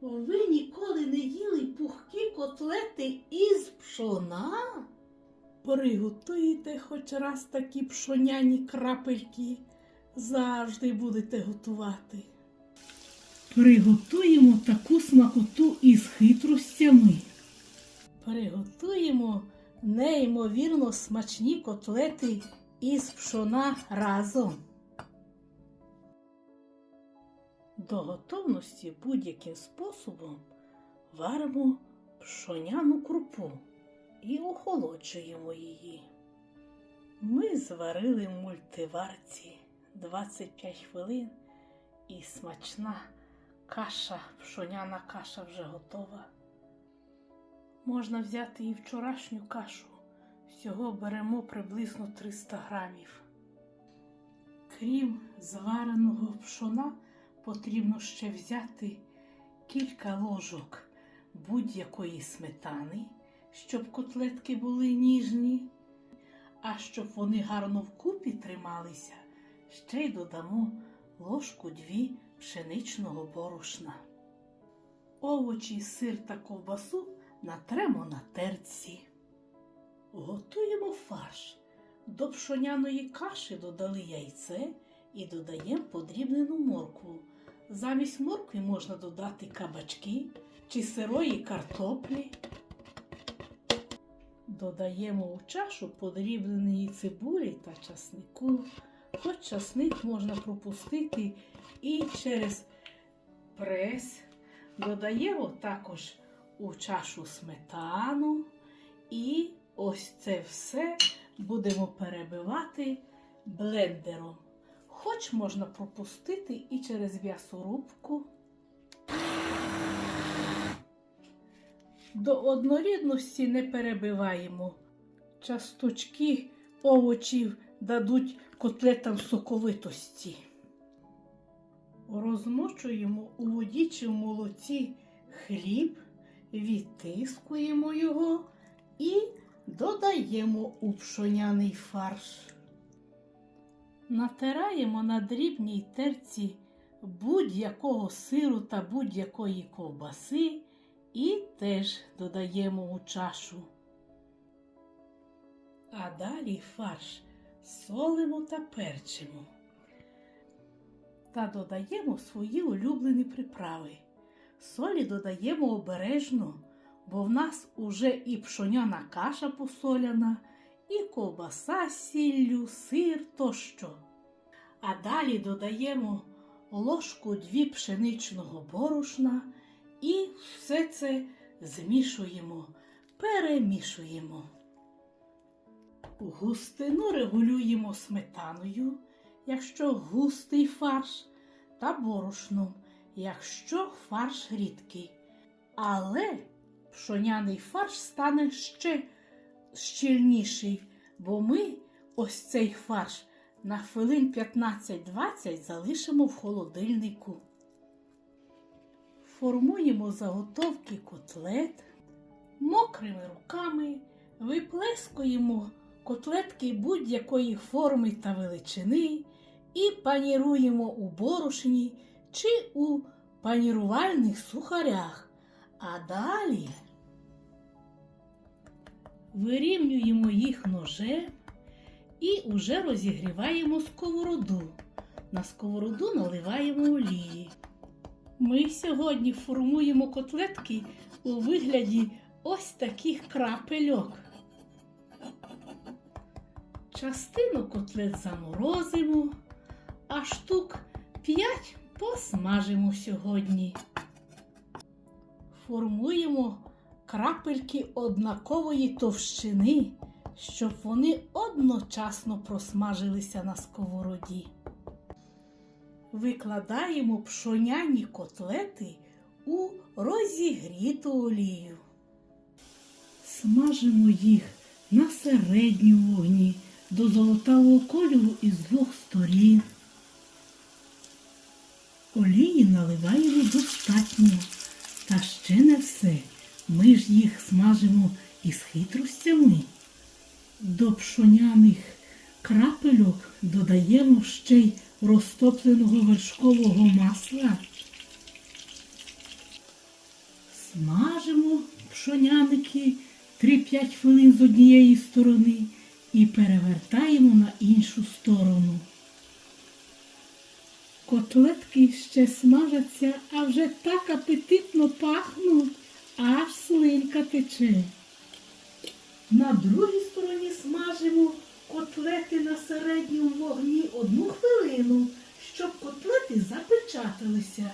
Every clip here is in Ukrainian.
Ви ніколи не їли пухкі котлети із пшона? Приготуєте хоч раз такі пшоняні крапельки, завжди будете готувати. Приготуємо таку смакоту із хитростями. Приготуємо неймовірно смачні котлети із пшона разом. До готовності будь-яким способом варимо пшоняну крупу і охолоджуємо її. Ми зварили в мультиварці 25 хвилин і смачна каша, пшоняна каша вже готова. Можна взяти і вчорашню кашу. Всього беремо приблизно 300 грамів. Крім звареного пшона, потрібно ще взяти кілька ложок будь-якої сметани, щоб котлетки були ніжні. А щоб вони гарно вкупі трималися, ще й додамо ложку дві пшеничного борошна. Овочі, сир та ковбасу натремо на терці. Готуємо фарш. До пшоняної каші додали яйце і додаємо подрібнену моркву. Замість моркви можна додати кабачки чи сирої картоплі. Додаємо у чашу подрібненої цибулі та часнику. Хоч часник можна пропустити і через прес. Додаємо також у чашу сметану і ось це все будемо перебивати блендером. Хоч можна пропустити і через м'ясорубку. До однорідності не перебиваємо. Часточки овочів дадуть котлетам соковитості. Розмочуємо у воді чи в молоці хліб, відтискуємо його і додаємо у пшоняний фарш. Натираємо на дрібній терці будь-якого сиру та будь-якої ковбаси і теж додаємо у чашу. А далі фарш солимо та перчимо. Та додаємо свої улюблені приправи. Солі додаємо обережно, бо в нас уже і пшоняна каша посоляна, і ковбаса з сіллю, сир тощо. А далі додаємо ложку дві пшеничного борошна і все це змішуємо, перемішуємо. Густину регулюємо сметаною, якщо густий фарш, та борошном, якщо фарш рідкий. Але пшоняний фарш стане ще щільніший, бо ми ось цей фарш на хвилин 15-20 залишимо в холодильнику. Формуємо заготовки котлет, мокрими руками виплескуємо котлетки будь-якої форми та величини і паніруємо у борошні чи у панірувальних сухарях. А далі вирівнюємо їх ножем і уже розігріваємо сковороду. На сковороду наливаємо олії. Ми сьогодні формуємо котлетки у вигляді ось таких крапельок. Частину котлет заморозимо, а штук 5 посмажимо сьогодні. Формуємо крапельки однакової товщини, щоб вони одночасно просмажилися на сковороді. Викладаємо пшоняні котлети у розігріту олію. Смажимо їх на середньому вогні до золотавого кольору із двох сторін. Олії наливаємо достатньо. Та ще не все. Ми ж їх смажимо із хитростями. До пшоняних крапельок додаємо ще й розтопленого вершкового масла. Смажимо пшоняники 3-5 хвилин з однієї сторони і перевертаємо на іншу сторону. Котлетки ще смажаться, а вже так апетитно пахнуть, аж слинка тече. На другій стороні смажимо котлети на середньому вогні одну хвилину, щоб котлети запечаталися.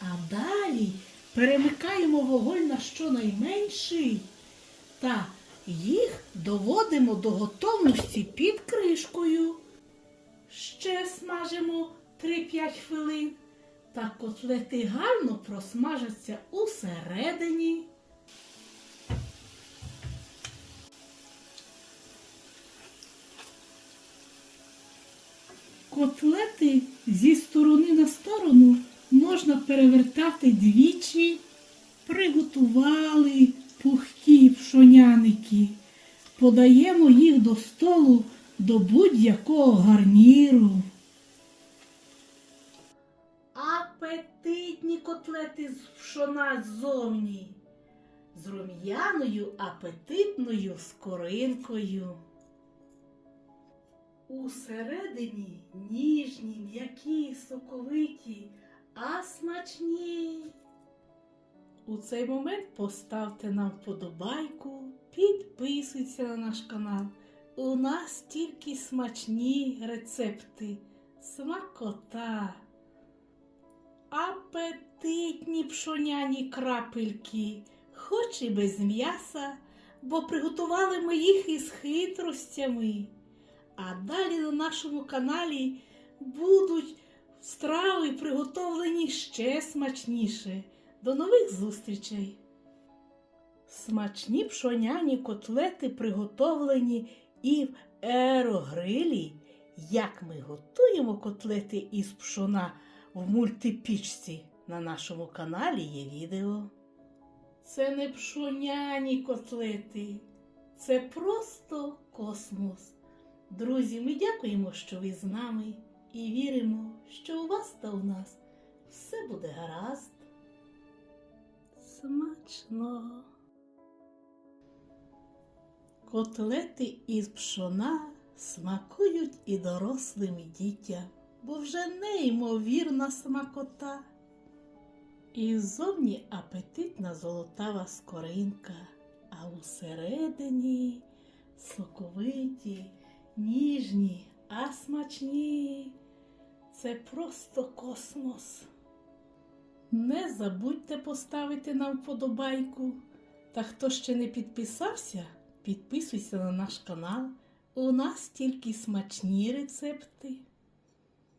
А далі перемикаємо вогонь на щонайменший та їх доводимо до готовності під кришкою. Ще смажимо 3-5 хвилин. Та котлети гарно просмажаться усередині. Котлети зі сторони на сторону можна перевертати двічі. Приготували пухкі пшоняники. Подаємо їх до столу до будь-якого гарніру. Котлети з пшона ззовні. З рум'яною апетитною скоринкою. Усередині ніжні, м'які, соковиті, а смачні. У цей момент поставте нам вподобайку, підписуйтесь на наш канал. У нас тільки смачні рецепти, смакота, апетитні пшоняні крапельки, хоч і без м'яса, бо приготували ми їх із хитростями. А далі на нашому каналі будуть страви приготовлені ще смачніше. До нових зустрічей! Смачні пшоняні котлети приготовлені і в аерогрилі. Як ми готуємо котлети із пшона в мультипічці на нашому каналі є відео. Це не пшоняні котлети, це просто космос. Друзі, ми дякуємо, що ви з нами і віримо, що у вас та у нас все буде гаразд. Смачно. Котлети із пшона смакують і дорослим і дітям, бо вже неймовірна смакота. І ззовні апетитна золотава скоринка, а усередині соковиті, ніжні, а смачні. Це просто космос. Не забудьте поставити нам вподобайку. Та хто ще не підписався, підписуйся на наш канал. У нас тільки смачні рецепти.